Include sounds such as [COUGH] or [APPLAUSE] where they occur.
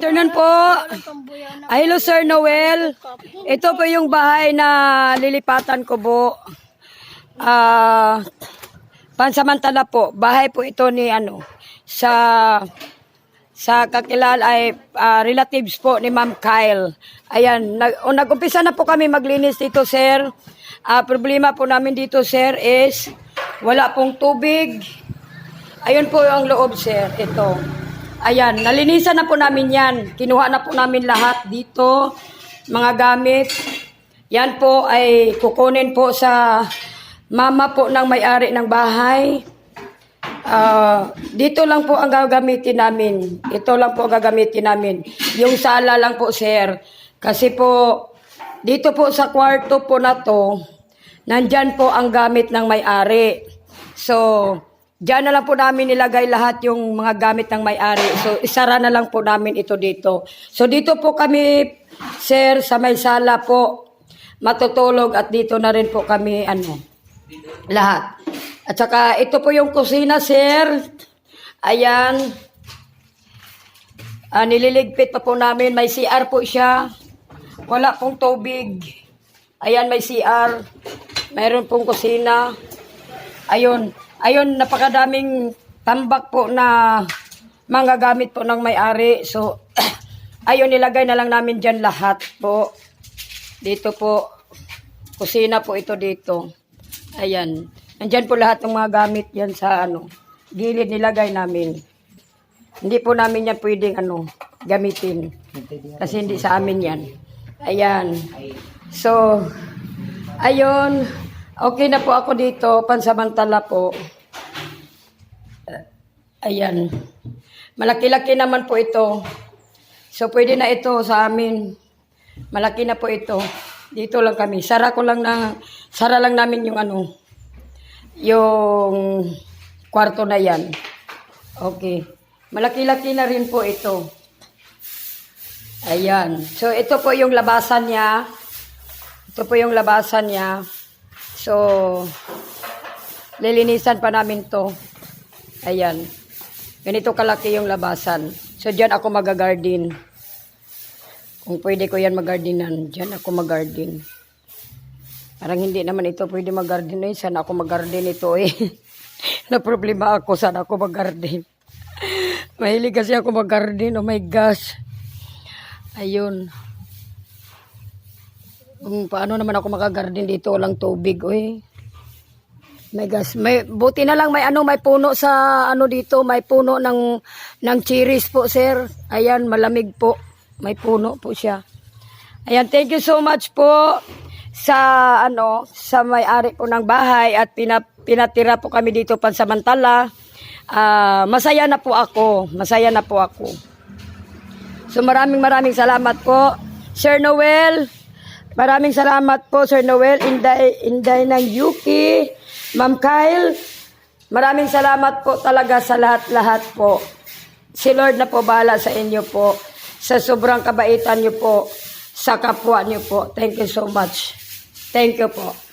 Afternoon po. Ay, Hello, Sir Noel. Ito po yung bahay na lilipatan ko po. Ah, pansamantala po. Bahay po ito ni ano, sa sa kakilala ay ah, relatives po ni Ma'am Kyle. Ayan, nag, o, nag-umpisa na po kami maglinis dito, sir. Ah, problema po namin dito, sir, is wala pong tubig. Ayun po ang loob, sir. Ito. Ayan, nalinisan na po namin yan. Kinuha na po namin lahat dito, mga gamit. Yan po ay kukunin po sa mama po ng may-ari ng bahay. Ah, dito lang po ang gagamitin namin. Ito lang po ang gagamitin namin. Yung sala lang po, sir. Kasi po, dito po sa kwarto po na to, nandyan po ang gamit ng may-ari. So, Diyan na lang po namin nilagay lahat yung mga gamit ng may-ari. So, isara na lang po namin ito dito. So, dito po kami, sir, sa may sala po, matutulog at dito na rin po kami, ano, lahat. At saka, ito po yung kusina, sir. Ayan. Ah, nililigpit pa po namin. May CR po siya. Wala pong tubig. Ayan, may CR. Mayroon pong kusina. Ayun. Ayun, napakadaming tambak po na mga gamit po ng may-ari. So, [CLEARS THROAT] ayun, nilagay na lang namin dyan lahat po. Dito po, kusina po ito dito. Ayan. Nandyan po lahat ng mga gamit yan sa ano, gilid nilagay namin. Hindi po namin yan pwedeng ano, gamitin. Kasi hindi sa amin yan. Ayan. So, ayun. Okay na po ako dito, pansamantala po. Uh, Ayan. Malaki-laki naman po ito. So, pwede na ito sa amin. Malaki na po ito. Dito lang kami. Sara ko lang na, sara lang namin yung ano, yung kwarto na yan. Okay. Malaki-laki na rin po ito. Ayan. So, ito po yung labasan niya. Ito po yung labasan niya. So, lilinisan pa namin to. Ayan. Ganito kalaki yung labasan. So, dyan ako magagarden. Kung pwede ko yan magardenan, dyan ako magarden. Parang hindi naman ito pwede magarden eh. Sana ako magarden ito eh. [LAUGHS] na problema ako, sana ako magarden. [LAUGHS] Mahilig kasi ako magarden. Oh my gosh. Ayun. Kung paano naman ako makagarden dito, walang tubig, oy. My gosh, may buti na lang may ano, may puno sa ano dito, may puno ng ng cherries po, sir. Ayan, malamig po. May puno po siya. Ayan, thank you so much po sa ano, sa may-ari po ng bahay at pina, pinatira po kami dito pansamantala. Ah, masaya na po ako. Masaya na po ako. So maraming maraming salamat po. Sir Noel, maraming salamat po Sir Noel, Inday, Inday ng Yuki, Ma'am Kyle, maraming salamat po talaga sa lahat-lahat po. Si Lord na po bahala sa inyo po, sa sobrang kabaitan niyo po, sa kapwa niyo po. Thank you so much. Thank you po.